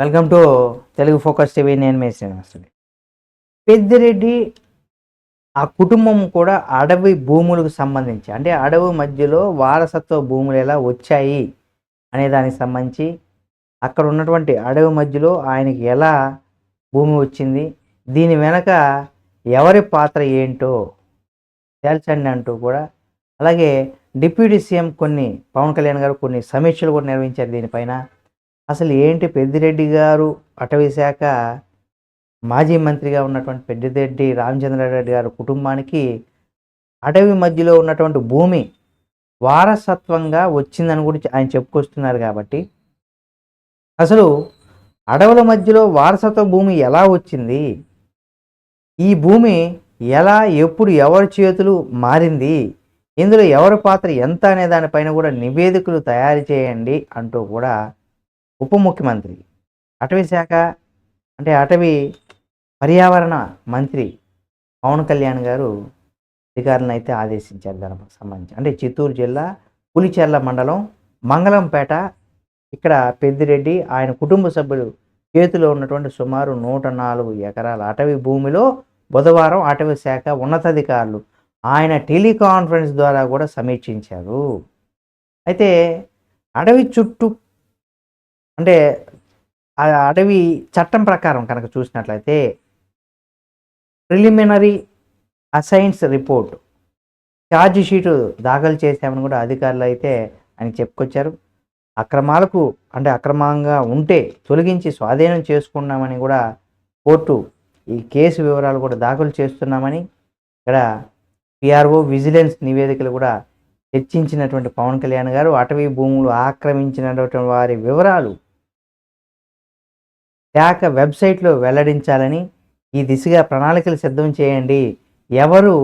Welcome to Telugu focus TV నేను మీ శ్రీనివాసుడి పెద్దిరెడ్డి ఆ కుటుంబం కూడా అడవి భూములకు సంబంధించి అంటే అడవి మధ్యలో వారసత్వ భూములు ఎలా వచ్చాయి అనే దానికి సంబంధించి అక్కడ ఉన్నటువంటి అడవి మధ్యలో ఆయనకి ఎలా భూమి వచ్చింది దీని వెనక ఎవరి పాత్ర ఏంటో తేల్చండి అంటూ కూడా అలాగే డిప్యూటీ సీఎం కొన్ని పవన్ కళ్యాణ్ గారు కొన్ని సమీక్షలు కూడా నిర్వహించారు దీనిపైన. అసలు ఏంటి పెద్దిరెడ్డి గారు అటవీ శాఖ మాజీ మంత్రిగా ఉన్నటువంటి పెద్దిరెడ్డి రామచంద్రారెడ్డి గారు కుటుంబానికి అటవీ మధ్యలో ఉన్నటువంటి భూమి వారసత్వంగా వచ్చిందని కూడా ఆయన చెప్పుకొస్తున్నారు కాబట్టి అసలు అడవుల మధ్యలో వారసత్వ భూమి ఎలా వచ్చింది? ఈ భూమి ఎలా ఎప్పుడు ఎవరి చేతులు మారింది? ఇందులో ఎవరి పాత్ర ఎంత అనే దానిపైన కూడా నివేదికలు తయారు చేయండి అంటూ కూడా ఉప ముఖ్యమంత్రి అటవీ శాఖ అంటే అటవీ పర్యావరణ మంత్రి పవన్ కళ్యాణ్ గారు అధికారులను అయితే ఆదేశించారు దానికి సంబంధించి. అంటే చిత్తూరు జిల్లా పులిచెర్ల మండలం మంగళంపేట ఇక్కడ పెద్దిరెడ్డి ఆయన కుటుంబ సభ్యులు చేతిలో ఉన్నటువంటి సుమారు నూట నాలుగు ఎకరాల అటవీ భూమిలో బుధవారం అటవీ శాఖ ఉన్నతాధికారులు ఆయన టెలికాన్ఫరెన్స్ ద్వారా కూడా సమీక్షించారు. అయితే అడవి చుట్టూ అంటే ఆ అడవి చట్టం ప్రకారం కనుక చూసినట్లయితే ప్రిలిమినరీ అసైన్స్ రిపోర్ట్ ఛార్జ్ షీటు దాఖలు చేశామని కూడా అధికారులు అయితే ఆయన చెప్పుకొచ్చారు. అక్రమాలకు అంటే అక్రమంగా ఉంటే తొలగించి స్వాధీనం చేసుకున్నామని కూడా కోర్టు ఈ కేసు వివరాలు కూడా దాఖలు చేస్తున్నామని ఇక్కడ పిఆర్ఓ విజిలెన్స్ నివేదికలు కూడా చర్చించినటువంటి పవన్ కళ్యాణ్ గారు అటవీ భూములు ఆక్రమించినటువంటి వారి వివరాలు శాఖ వెబ్సైట్లో వెల్లడించాలని ఈ దిశగా ప్రణాళికలు సిద్ధం చేయండి. ఎవరు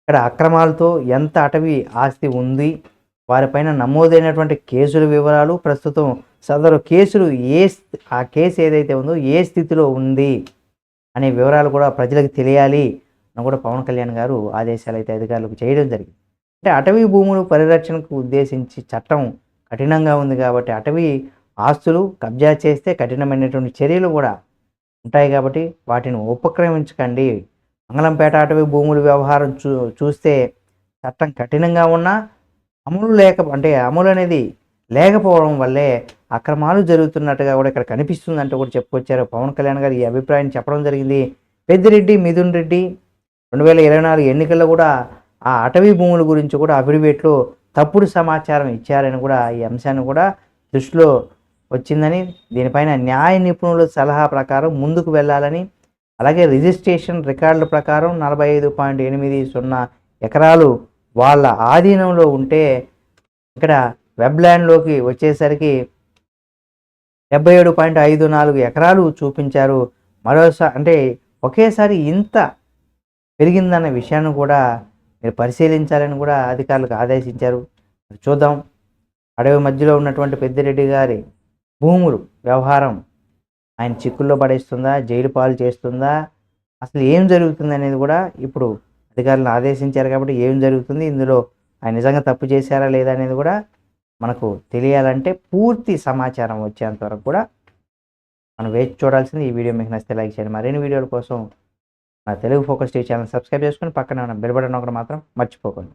ఇక్కడ అక్రమాలతో ఎంత అటవీ ఆస్తి ఉంది వారిపైన నమోదైనటువంటి కేసుల వివరాలు ప్రస్తుతం సదరు కేసులు ఏ ఆ కేసు ఏదైతే ఉందో ఏ స్థితిలో ఉంది అనే వివరాలు కూడా ప్రజలకు తెలియాలి అని కూడా పవన్ కళ్యాణ్ గారు ఆదేశాలు అయితే అధికారులకు చేయడం జరిగింది. అంటే అటవీ భూములు పరిరక్షణకు ఉద్దేశించి చట్టం కఠినంగా ఉంది కాబట్టి అటవీ ఆస్తులు కబ్జా చేస్తే కఠినమైనటువంటి చర్యలు కూడా ఉంటాయి కాబట్టి వాటిని ఉపక్రమించకండి. మంగళంపేట అటవీ భూముల వ్యవహారం చూ చూస్తే చట్టం కఠినంగా ఉన్నా అమలు లేక అంటే అమలు అనేది లేకపోవడం వల్లే అక్రమాలు జరుగుతున్నట్టుగా కూడా ఇక్కడ కనిపిస్తుందంటూ కూడా చెప్పుకొచ్చారు పవన్ కళ్యాణ్ గారు ఈ అభిప్రాయం చెప్పడం జరిగింది. పెద్దిరెడ్డి మిథున్ రెడ్డి రెండు వేల ఇరవై నాలుగు ఎన్నికల్లో కూడా ఆ అటవీ భూముల గురించి కూడా అఫిడవిట్లో తప్పుడు సమాచారం ఇచ్చారని కూడా ఈ అంశాన్ని కూడా దృష్టిలో వచ్చిందని దీనిపైన న్యాయ నిపుణుల సలహా ప్రకారం ముందుకు వెళ్ళాలని అలాగే రిజిస్ట్రేషన్ రికార్డుల ప్రకారం నలభై ఐదు పాయింట్ ఎనిమిది సున్నా ఎకరాలు వాళ్ళ ఆధీనంలో ఉంటే ఇక్కడ వెబ్ల్యాండ్లోకి వచ్చేసరికి డెబ్బై ఏడు పాయింట్ ఐదు నాలుగు ఎకరాలు చూపించారు. మరోసారి అంటే ఒకేసారి ఇంత పెరిగిందన్న విషయాన్ని కూడా మీరు పరిశీలించాలని కూడా అధికారులకు ఆదేశించారు. చూద్దాం. అడవి మధ్యలో ఉన్నటువంటి పెద్దిరెడ్డి గారి భూములు వ్యవహారం ఆయన చిక్కుల్లో పడేస్తుందా జైలు పాలు చేస్తుందా? అసలు ఏం జరుగుతుంది అనేది కూడా ఇప్పుడు అధికారులను ఆదేశించారు కాబట్టి ఏం జరుగుతుంది? ఇందులో ఆయన నిజంగా తప్పు చేశారా లేదా అనేది కూడా మనకు తెలియాలంటే పూర్తి సమాచారం వచ్చేంత వరకు కూడా మనం వేచి చూడాల్సింది. ఈ వీడియో మీకు నచ్చితే లైక్ చేయండి. మరిన్ని వీడియోల కోసం నా Telugu focus TV channel subscribe చేసుకొని పక్కన ఉన్న బెల్ బటన్ ఒకటి మాత్రం మర్చిపోకండి.